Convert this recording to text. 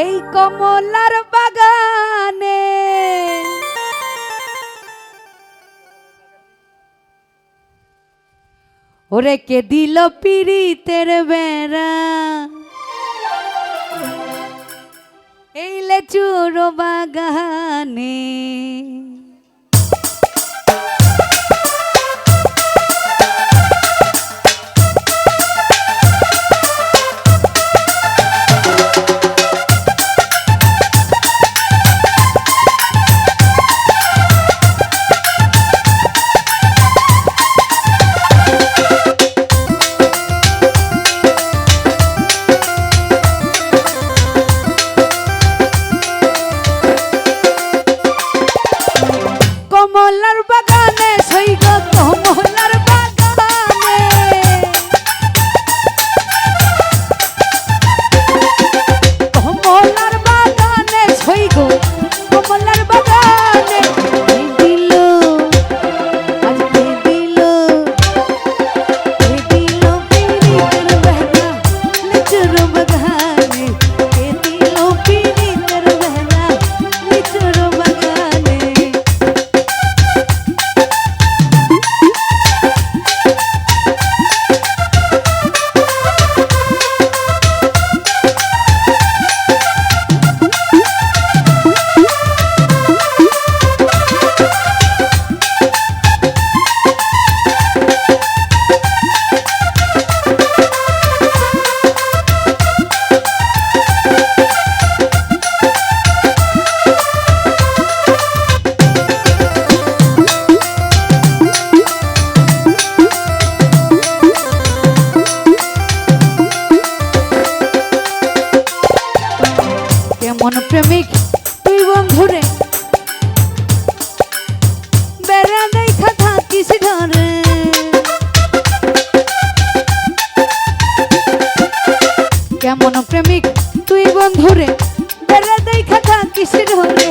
এই কমলার বাগানে। ওরে কে দিল পিড়িতের বেড়া? এই লেচুর বাগানে। মনপ্রেমিক তুই বন্ধুরে? বেলা দেখা কিসের হলে